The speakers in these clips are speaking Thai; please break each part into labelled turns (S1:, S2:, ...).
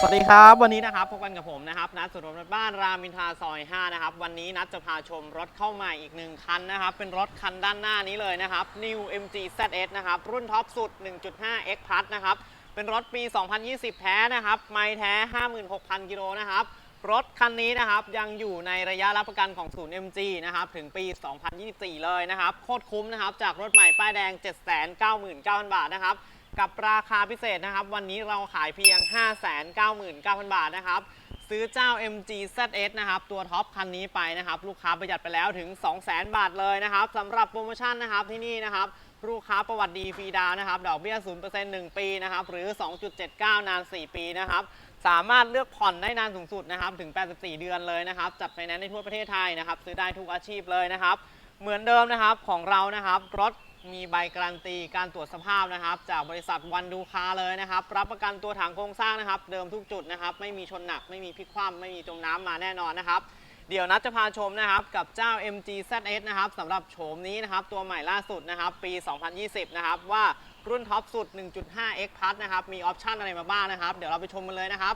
S1: สวัสดีครับวันนี้นะครับพบกันกับผมนะครับนัดสุดรถบ้านรามินทราซอย5นะครับวันนี้นัดจะพาชมรถเข้าใหม่อีกหนึ่งคันนะครับเป็นรถคันด้านหน้านี้เลยนะครับ New MG ZS นะครับรุ่นท็อปสุด 1.5 X Plus นะครับเป็นรถปี 2020 แท้นะครับไม่แท้ 56,000 กิโลนะครับรถคันนี้นะครับยังอยู่ในระยะรับประกันของศูนย์ MG นะครับถึงปี 2024 เลยนะครับโคตรคุ้มนะครับจากรถใหม่ป้ายแดง 799,000 บาทนะครับ กับราคาพิเศษนะครับ วันนี้เราขายเพียง 599,000 บาทนะครับ ซื้อเจ้า MG ZS นะครับ ตัวท็อปคันนี้ไปนะครับ ลูกค้าประหยัดไปแล้วถึง 200,000 บาทเลยนะครับสำหรับโปรโมชั่นนะครับที่นี่นะครับลูกค้าประวัติดีฟรีดาวนะครับ ดอกเบี้ย 0% 1 ปีนะครับ หรือ 2.79 นาน 4 ปีนะครับ สามารถเลือกผ่อนได้นานสูงสุดนะครับ ถึง 84 เดือนเลยนะครับ จัดไฟแนนซ์ในทั่วประเทศไทยนะครับ ซื้อได้ทุกอาชีพเลยนะครับ เหมือนเดิมนะครับของเรานะครับ รถ มีใบการันตีการตรวจสภาพนะครับ จากบริษัทวันดูคาเลยนะครับ รับประกันตัวถังโครงสร้างนะครับ เดิมทุกจุดนะครับ ไม่มีชนหนัก ไม่มีพลิกคว่ำไม่มีจมน้ำมาแน่นอนนะครับ เดี๋ยวนัดจะพาชมนะครับ กับเจ้า MG ZS นะครับสำหรับโฉมนี้นะครับ ตัวใหม่ล่าสุดนะครับ ปี 2020 นะครับว่ารุ่นท็อปสุด 1.5 X Plus นะครับ มีออปชันอะไรมาบ้างนะครับ เดี๋ยวเราไปชมกันเลยนะครับ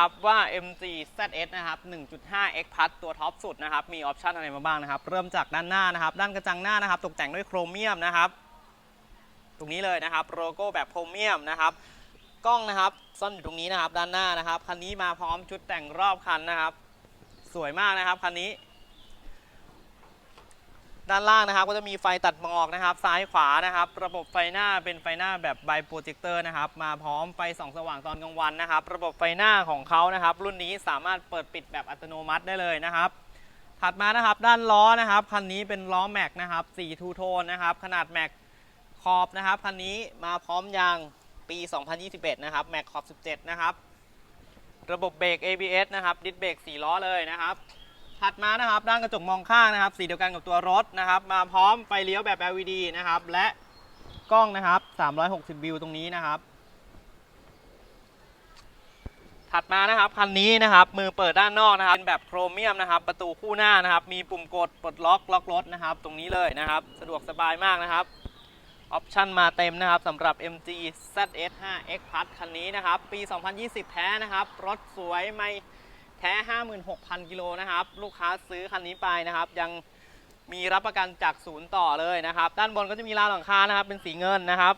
S1: นะครับว่า MG ZS นะครับ 1.5 X Plus ตัวท็อปสุดนะครับ มีออปชันอะไรมาบ้างนะครับ เริ่มจากด้านหน้านะครับ ด้านกระจังหน้านะครับ ตกแต่งด้วยโครเมียมนะครับ ตรงนี้เลยนะครับ โลโก้แบบโครเมียมนะครับกล้องนะครับซ่อนอยู่ตรงนี้นะครับ ด้านหน้านะครับ คันนี้มาพร้อมชุดแต่งรอบคันนะครับ สวยมากนะครับคันนี้ ด้านล่างนะครับ ก็จะมีไฟตัดหมอกนะครับ ซ้ายขวานะครับ ระบบไฟหน้าเป็นไฟหน้าแบบไบโปรเจคเตอร์นะครับ มาพร้อมไฟส่องสว่างตอนกลางวันนะครับ ระบบไฟหน้าของเขานะครับ รุ่นนี้สามารถเปิดปิดแบบอัตโนมัติได้เลยนะครับถัดมานะครับด้านล้อนะครับคันนี้เป็นล้อแม็กนะครับ4ทูโทนนะครับ ขนาดแม็กขอบนะครับคันนี้มาพร้อมยางปี 2021 นะครับแม็กขอบ 17 นะครับ ระบบเบรก ABS นะครับ ดิสเบรก4ล้อเลยนะครับ ถัดมานะครับด้านกระจกมองข้างนะครับ สีเดียวกันกับตัวรถนะครับ มาพร้อมไฟเลี้ยวแบบ LED นะครับ และกล้องนะครับ 360 วิวตรงนี้นะครับ ถัดมานะครับคันนี้นะครับ มือเปิดด้านนอกนะครับ เป็นแบบโครเมียมนะครับ ประตูคู่หน้านะครับ มีปุ่มกดปลดล็อกล็อกรถนะครับ ตรงนี้เลยนะครับ สะดวกสบายมากนะครับออปชั่นมาเต็มนะครับสำหรับ MG ZS 5 X Plus คันนี้นะครับ ปี 2020 แท้นะครับ รถสวยไม่ แท้ 56,000 กิโลนะครับ ลูกค้าซื้อคันนี้ไปนะครับ ยังมีรับประกันจากศูนย์ต่อเลยนะครับ ด้านบนก็จะมีราวหลังคานะครับ เป็นสีเงินนะครับ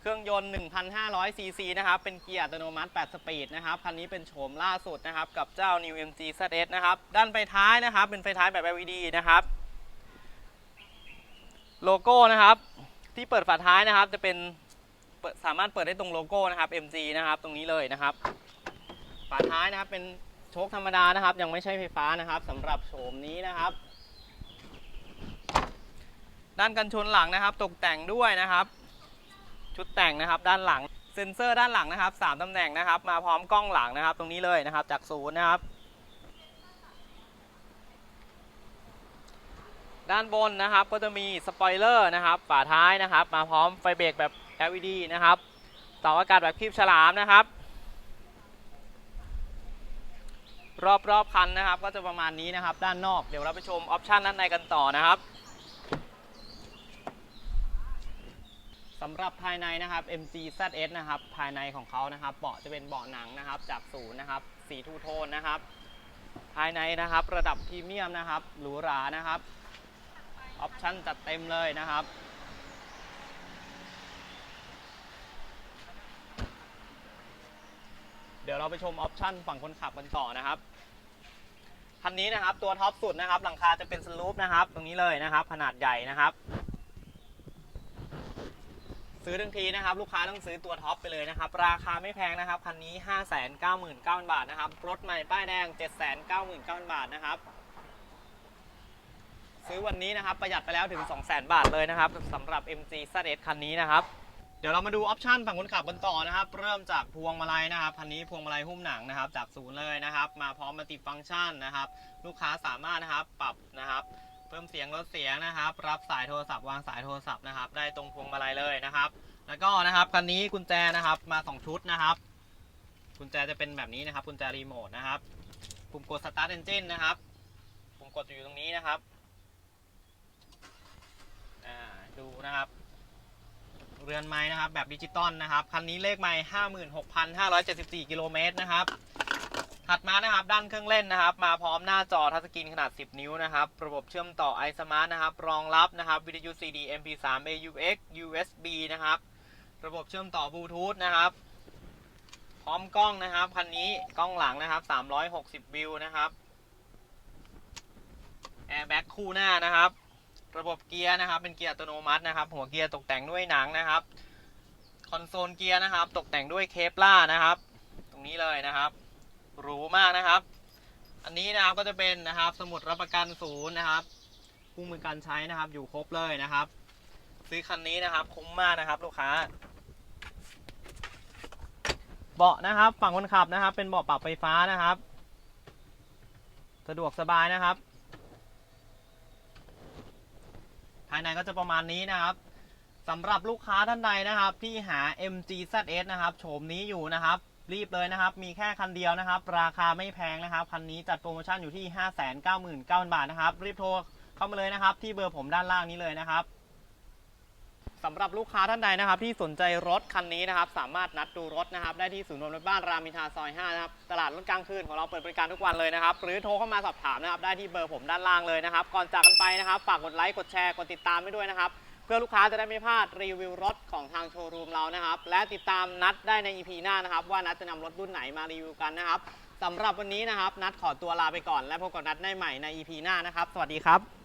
S1: เครื่องยนต์ 1,500 ซีซีนะครับ เป็นเกียร์อัตโนมัติ 8 สปีดนะครับ คันนี้เป็นโฉมล่าสุดนะครับ กับเจ้า New MG ZS นะครับ ด้านไฟท้ายนะครับ เป็นไฟท้ายแบบ LED นะครับ โลโก้นะครับ ที่เปิดฝาท้ายนะครับ จะเป็นสามารถเปิดได้ตรงโลโก้นะครับ MG นะครับ ตรงนี้เลยนะครับ ฝาท้ายนะครับ เป็นโชคธรรมดานะครับ ยังไม่ใช่ไฟฟ้านะครับสำหรับโฉมนี้นะครับ ด้านกันชนหลังนะครับ ตกแต่งด้วยนะครับ ชุดแต่งนะครับ ด้านหลังเซ็นเซอร์ด้านหลังนะครับสามตำแหน่งนะครับ มาพร้อมกล้องหลังนะครับ ตรงนี้เลยนะครับ จากศูนย์นะครับ ด้านบนนะครับก็จะมีสปอยเลอร์นะครับ ฝาท้ายนะครับ มาพร้อมไฟเบรกแบบ LED นะครับเสาอากาศแบบคลิปฉลามนะครับ รอบรอบคันนะครับ ก็จะประมาณนี้นะครับ ด้านนอกเดี๋ยวเราไปชมออปชันด้านในกันต่อนะครับสำหรับภายในนะครับ MG ZS นะครับ ภายในของเขานะครับเบาะจะเป็นเบาะหนังนะครับ จากศูนย์นะครับสีทูโทนนะครับ ภายในนะครับระดับพรีเมียมนะครับหรูหรานะครับ ออปชั่นจัดเต็มเลยนะครับ ดี๋ยวเราไปชมออปชั่นฝั่งคนขับกันต่อนะครับคันนี้นะครับตัวท็อปสุดนะครับ หลังคาจะเป็นสลูปนะครับ ตรงนี้เลยนะครับ ขนาดใหญ่นะครับ ซื้อทั้งทีนะครับ ลูกค้าต้องซื้อตัวท็อปไปเลยนะครับ ราคาไม่แพงนะครับคันนี้ 599,000 บาทนะครับรถใหม่ป้ายแดง 799,000 บาทนะครับ ซื้อวันนี้นะครับประหยัดไปแล้วถึง 200,000 บาทเลยนะครับสำหรับ MG ZS คันนี้นะครับ เดี๋ยวเรามาดูออปชันฝั่งคนขับกันต่อนะครับ เริ่มจากพวงมาลัยนะครับคันนี้พวงมาลัยหุ้มหนังนะครับ จากศูนย์เลยนะครับ มาพร้อมมัลติฟังก์ชันนะครับ ลูกค้าสามารถนะครับปรับนะครับเพิ่มเสียงลดเสียงนะครับ รับสายโทรศัพท์วางสายโทรศัพท์นะครับ ได้ตรงพวงมาลัยเลยนะครับ แล้วก็นะครับคันนี้กุญแจนะครับมา 2 ชุดนะครับ กุญแจจะเป็นแบบนี้นะครับกุญแจรีโมทนะครับปุ่มกด start engine นะครับปุ่มกดอยู่ตรงนี้นะครับอ่าดูนะครับ เรือนไม้นะครับ แบบดิจิตอลนะครับ คันนี้เลขไม้56,574กิโลเมตรนะครับ ถัดมานะครับ ด้านเครื่องเล่นนะครับ มาพร้อมหน้าจอทัชสกรีนขนาด 10 นิ้วนะครับ ระบบเชื่อมต่อ iSmart นะครับ รองรับนะครับ วิทยุ CD MP3 AUX USB นะครับ ระบบเชื่อมต่อบลูทูธนะครับ พร้อมกล้องนะครับ คันนี้กล้องหลังนะครับ360วิวนะครับ แอร์แบ็กคู่หน้านะครับ ระบบเกียร์นะครับ เป็นเกียร์อัตโนมัตินะครับ หัวเกียร์ตกแต่งด้วยหนังนะครับ คอนโซลเกียร์นะครับ ตกแต่งด้วยเคปล่านะครับ ตรงนี้เลยนะครับหรูมากนะครับ อันนี้นะครับก็จะเป็นนะครับ สมุดรับประกันศูนย์นะครับคู่มือการใช้นะครับ อยู่ครบเลยนะครับ ซื้อคันนี้นะครับ คุ้มมากนะครับ ลูกค้า เบาะนะครับ ฝั่งคนขับนะครับ เป็นเบาะปรับไฟฟ้านะครับ สะดวกสบายนะครับ ภายในก็จะประมาณนี้นะครับสำหรับลูกค้าท่านใดนะครับ ที่หา MG ZS นะครับโฉมนี้อยู่นะครับ รีบเลยนะครับ มีแค่คันเดียวนะครับ ราคาไม่แพงนะครับ คันนี้จัดโปรโมชั่นอยู่ที่ 599,000 บาทนะครับ รีบโทรเข้ามาเลยนะครับ ที่เบอร์ผมด้านล่างนี้เลยนะครับ สำหรับลูกค้าท่านใดนะครับ ที่สนใจรถคันนี้นะครับ สามารถนัดดูรถนะครับ ได้ที่ศูนย์รวมรถบ้านรามอินทราซอย 5 นะครับ ตลาดรถกลางคืนของเราเปิดบริการทุกวันเลยนะครับ หรือโทรเข้ามาสอบถามนะครับ ได้ที่เบอร์ผมด้านล่างเลยนะครับ ก่อนจากกันไปนะครับ ฝากกดไลค์ กดแชร์ กดติดตามไว้ด้วยนะครับ เพื่อลูกค้าจะได้ไม่พลาดรีวิวรถของทางโชว์รูมเรานะครับ และติดตามนัดได้ใน EP หน้านะครับ ว่านัดจะนำรถรุ่นไหนมารีวิวกันนะครับสำหรับวันนี้นะครับ นัดขอตัวลาไปก่อน และพบกับนัดได้ใหม่ใน EP หน้านะครับ สวัสดีครับ